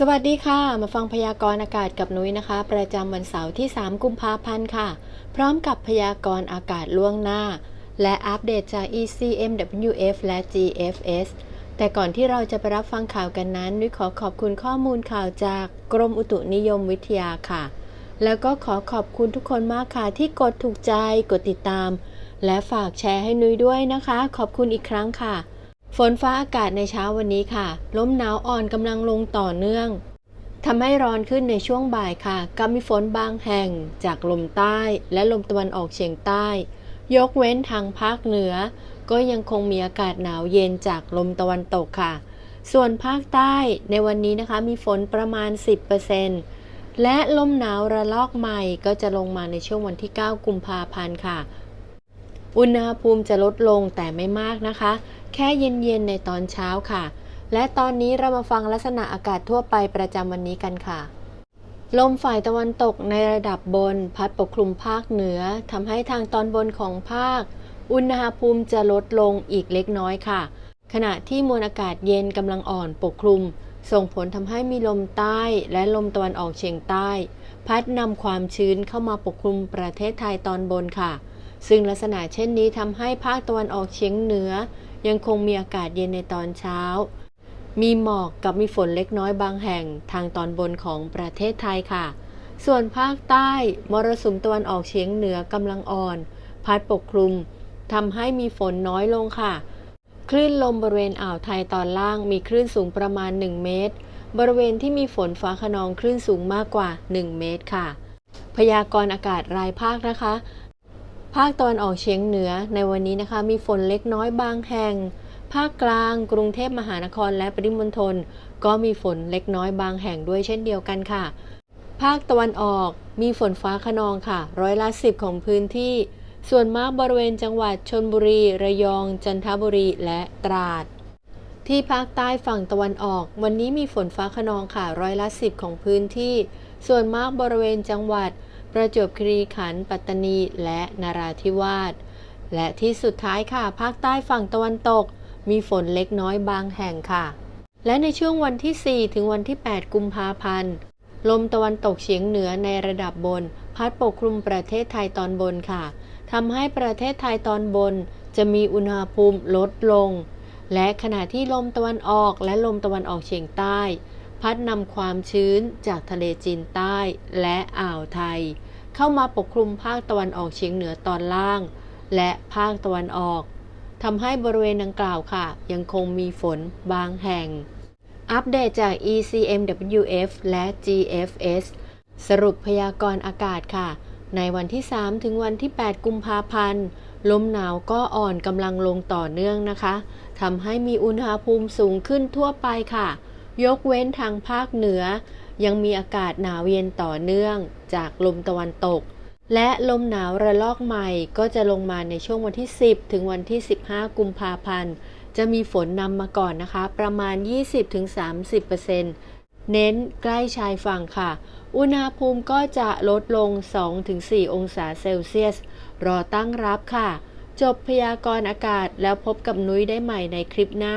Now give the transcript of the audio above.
สวัสดีค่ะ มาฟังพยากรณ์อากาศกับนุ้ยนะคะ ประจำวันเสาร์ที่ 3 กุมภาพันธ์ค่ะ พร้อมกับพยากรณ์อากาศล่วงหน้า และอัปเดตจาก ECMWF และ GFS แต่ก่อนที่เราจะไปรับฟังข่าวกันนั้น นุ้ยขอขอบคุณข้อมูลข่าวจากกรมอุตุนิยมวิทยาค่ะ แล้วก็ขอขอบคุณทุกคนมากค่ะที่กดถูกใจ กดติดตาม และฝากแชร์ให้นุ้ยด้วยนะคะ ขอบคุณอีกครั้งค่ะ ฝนฟ้าอากาศในเช้าวันนี้ค่ะ ลมหนาวอ่อนกำลังลงต่อเนื่องทำให้ร้อนขึ้นในช่วงบ่ายค่ะกับมีฝนบางแห่ง จากลมใต้และลมตะวันออกเฉียงใต้ ยกเว้นทางภาคเหนือ ก็ยังคงมีอากาศหนาวเย็นจากลมตะวันตกค่ะ ส่วนภาคใต้ในวันนี้นะคะมีฝนประมาณ 10%และลมหนาวระลอกใหม่ก็จะลงมาในช่วงวันที่ 9 กุมภาพันธ์ค่ะ อุณหภูมิจะลดลงแต่ไม่มากนะคะ แค่เย็นๆในตอนเช้าค่ะ และตอนนี้เรามาฟังลักษณะอากาศทั่วไปประจำวันนี้กันค่ะ ลมฝ่ายตะวันตกในระดับบน พัดปกคลุมภาคเหนือทำให้ทางตอนบนของภาค อุณหภูมิจะลดลงอีกเล็กน้อยค่ะ ขณะที่มวลอากาศเย็นกำลังอ่อนปกคลุม ส่งผลทำให้มีลมใต้และลมตะวันออกเฉียงใต้ พัดนำความชื้นเข้ามาปกคลุมประเทศไทยตอนบนค่ะ ซึ่งลักษณะเช่นนี้ทำให้ภาคตะวันออกเฉียงเหนือ ยังคงมีอากาศเย็นในตอนเช้า มีหมอกกับมีฝนเล็กน้อยบางแห่งทางตอนบนของประเทศไทยค่ะ ส่วนภาคใต้มรสุมตะวันออกเฉียงเหนือกำลังอ่อน พัดปกคลุมทำให้มีฝนน้อยลงค่ะ คลื่นลมบริเวณอ่าวไทยตอนล่างมีคลื่นสูงประมาณ 1 เมตร บริเวณที่มีฝนฟ้าขนองคลื่นสูงมากกว่า 1 เมตรค่ะ พยากรณ์อากาศรายภาคนะคะ ภาคตะวันออกเฉียงเหนือในวันนี้นะคะ มีฝนเล็กน้อยบางแห่ง ภาคกลาง กรุงเทพมหานครและปริมณฑลก็มีฝนเล็กน้อยบางแห่งด้วยเช่นเดียวกันค่ะ ภาคตะวันออกมีฝนฟ้าขนองค่ะ ร้อยละสิบของพื้นที่ ส่วนมากบริเวณจังหวัดชนบุรี ระยอง จันทบุรีและตราด ที่ภาคใต้ฝั่งตะวันออก วันนี้มีฝนฟ้าขนองค่ะ ร้อยละสิบของพื้นที่ ส่วนมากบริเวณจังหวัด ประจวบคีรีขันธ์ปัตตานีและนาราธิวาสและที่สุดท้ายค่ะ ภาคใต้ฝั่งตะวันตก มีฝนเล็กน้อยบางแห่งค่ะ และในช่วงวันที่ 4 ถึงวันที่ 8 กุมภาพันธ์ ลมตะวันตกเฉียงเหนือในระดับบน พัดปกคลุมประเทศไทยตอนบนค่ะทำให้ประเทศไทยตอนบน จะมีอุณหภูมิลดลง และขณะที่ลมตะวันออกและลมตะวันออกเฉียงใต้ พัดนำความชื้นจากทะเลจีนใต้และอ่าวไทย เข้ามาปกคลุมภาคตะวันออกเฉียงเหนือตอนล่าง และภาคตะวันออกทำให้บริเวณดังกล่าวค่ะ ยังคงมีฝนบางแห่ง อัปเดตจาก ECMWF และ GFS สรุปพยากรณ์อากาศค่ะ ในวันที่ 3 ถึงวันที่ 8 กุมภาพันธ์ ลมหนาวก็อ่อนกำลังลงต่อเนื่องนะคะทำให้มีอุณหภูมิสูงขึ้นทั่วไปค่ะ ยกเว้นทางภาคเหนือ ยังมีอากาศหนาวเย็นต่อเนื่องจากลมตะวันตก และลมหนาวระลอกใหม่ก็จะลงมาในช่วงวันที่ 10 ถึงวันที่ 15 กุมภาพันธ์ จะมีฝนนำมาก่อนนะคะ ประมาณ 20-30%เน้นใกล้ชายฝั่งค่ะ อุณหภูมิก็จะลดลง 2-4 องศาเซลเซียส รอตั้งรับค่ะ จบพยากรณ์อากาศแล้วพบกับนุ้ยได้ใหม่ในคลิปหน้า